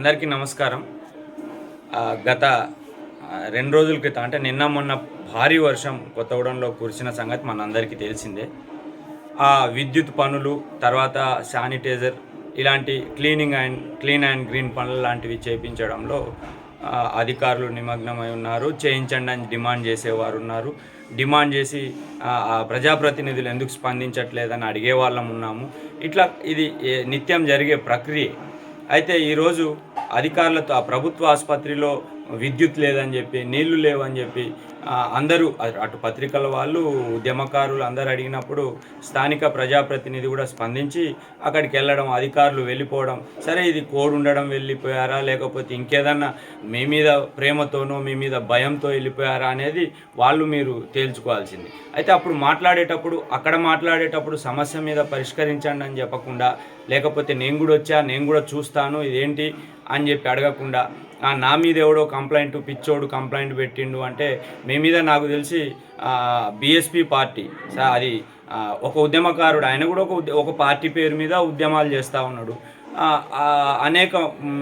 అందరికీ నమస్కారం. గత రెండు రోజుల క్రితం అంటే నిన్న మొన్న భారీ వర్షం కొత్తగూడెంలో కురిసిన సంగతి మనందరికీ తెలిసిందే. ఆ విద్యుత్ పనులు తర్వాత శానిటైజర్ ఇలాంటి cleaning and clean and green పనులు లాంటివి చేయించడంలో అధికారులు నిమగ్నమై ఉన్నారు. చేయించండి అని డిమాండ్ చేసేవారు ఉన్నారు. డిమాండ్ చేసి ప్రజాప్రతినిధులు ఎందుకు స్పందించట్లేదని అడిగే వాళ్ళం ఉన్నాము. ఇట్లా ఇది నిత్యం జరిగే ప్రక్రియ. అయితే ఈరోజు అధికారులతో ఆ ప్రభుత్వ ఆసుపత్రిలో విద్యుత్ లేదని చెప్పి నీళ్ళు లేవని చెప్పి అందరూ అటు పత్రికల వాళ్ళు ఉద్యమకారులు అందరూ అడిగినప్పుడు స్థానిక ప్రజాప్రతినిధి కూడా స్పందించి అక్కడికి వెళ్ళడం అధికారులు వెళ్ళిపోవడం సరే ఇది కోడ్ ఉండడం వెళ్ళిపోయారా లేకపోతే ఇంకేదన్నా మీ మీద ప్రేమతోనో మీ మీద భయంతో వెళ్ళిపోయారా అనేది వాళ్ళు మీరు తేల్చుకోవాల్సింది. అయితే అప్పుడు మాట్లాడేటప్పుడు అక్కడ మాట్లాడేటప్పుడు సమస్య మీద పరిష్కరించండి అని చెప్పకుండా లేకపోతే నేను కూడా వచ్చా నేను కూడా చూస్తాను ఇదేంటి అని చెప్పి అడగకుండా "ఆ, నా మీద ఎవడో కంప్లైంట్ పిచ్చోడు కంప్లైంట్ పెట్టిండు అంటే మీ మీద నాకు తెలిసి బీఎస్పీ పార్టీ సా- అది ఒక ఉద్యమకారుడు ఆయన కూడా ఒక ఒక పార్టీ పేరు మీద ఉద్యమాలు చేస్తూ ఉన్నాడు. అనేక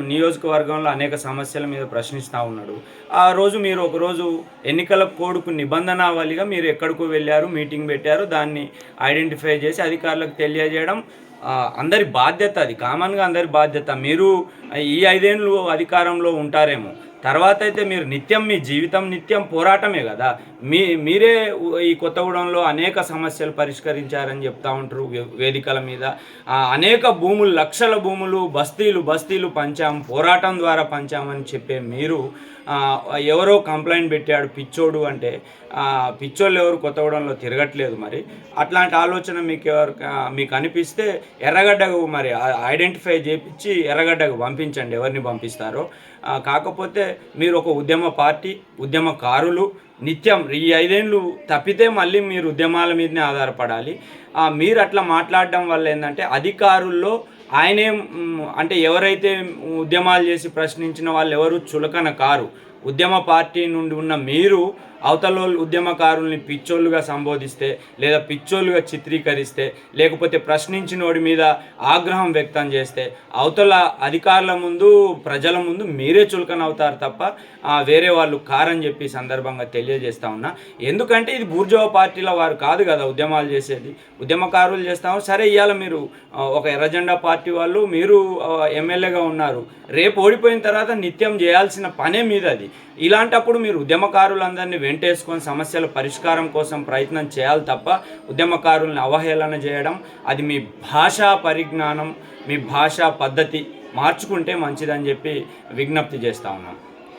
నియోజకవర్గంలో అనేక సమస్యల మీద ప్రశ్నిస్తూ ఉన్నాడు. ఆ రోజు మీరు ఒకరోజు ఎన్నికల కోడ్కు నిబంధనావళిగా మీరు ఎక్కడికో వెళ్ళారు మీటింగ్ పెట్టారు దాన్ని ఐడెంటిఫై చేసి అధికారులకు తెలియజేయడం అందరి బాధ్యత అది. కామన్గా అందరి బాధ్యత. మీరు ఈ ఐదేళ్ళు అధికారంలో ఉంటారేమో. తర్వాత అయితే మీరు నిత్యం మీ జీవితం నిత్యం పోరాటమే కదా. మీ మీరే ఈ కొత్తగూడెంలో అనేక సమస్యలు పరిష్కరించారని చెప్తా ఉంటారు వేదికల మీద. అనేక భూములు లక్షల భూములు బస్తీలు బస్తీలు పంచాం పోరాటం ద్వారా పంచామని చెప్పే మీరు ఎవరో కంప్లైంట్ పెట్టాడు పిచ్చోడు అంటే పిచ్చోళ్ళు ఎవరు కొత్తగూడెంలో తిరగట్లేదు మరి. అట్లాంటి ఆలోచన మీకు ఎవరు మీకు అనిపిస్తే ఎర్రగడ్డకు మరి ఆ- ఐడెంటిఫై చేపించి ఎర్రగడ్డకు పంపించండి ఎవరిని పంపిస్తారో. కాకపోతే మీరు ఒక ఉద్యమ పార్టీ ఉద్యమకారులు నిత్యం ఈ ఐదేళ్ళు తప్పితే మళ్ళీ మీరు ఉద్యమాల మీదనే ఆధారపడాలి. మీరు అట్లా మాట్లాడడం వల్ల ఏంటంటే అధికారుల్లో ఆయనే అంటే ఎవరైతే ఉద్యమాలు చేసి ప్రశ్నించిన వాళ్ళు ఎవరు చులకన కారు. ఉద్యమ పార్టీ నుండి ఉన్న మీరు అవతల ఉద్యమకారుల్ని పిచ్చోళ్ళుగా సంబోధిస్తే లేదా పిచ్చోళ్ళుగా చిత్రీకరిస్తే లేకపోతే ప్రశ్నించినోడి మీద ఆగ్రహం వ్యక్తం చేస్తే అవతల అధికారుల ముందు ప్రజల ముందు మీరే చులకన అవుతారు తప్ప వేరే వాళ్ళు కారని చెప్పి సందర్భంగా తెలియజేస్తా ఉన్నా. ఎందుకంటే ఇది బూర్జవ పార్టీల వారు కాదు కదా ఉద్యమాలు చేసేది. ఉద్యమకారులు చేస్తాము సరే ఇవాళ మీరు ఒక ఎర్రజెండా పార్టీ వాళ్ళు మీరు ఎమ్మెల్యేగా ఉన్నారు. రేపు ఓడిపోయిన తర్వాత నిత్యం చేయాల్సిన పనే మీద అది ఇలాంటప్పుడు మీరు ఉద్యమకారులందరినీ వెంటేసుకొని సమస్యల పరిష్కారం కోసం ప్రయత్నం చేయాలి తప్ప ఉద్యమకారుల్ని అవహేళన చేయడం అది మీ భాషా పరిజ్ఞానం మీ భాషా పద్ధతి మార్చుకుంటే మంచిదని చెప్పి విజ్ఞప్తి చేస్తూ ఉన్నాను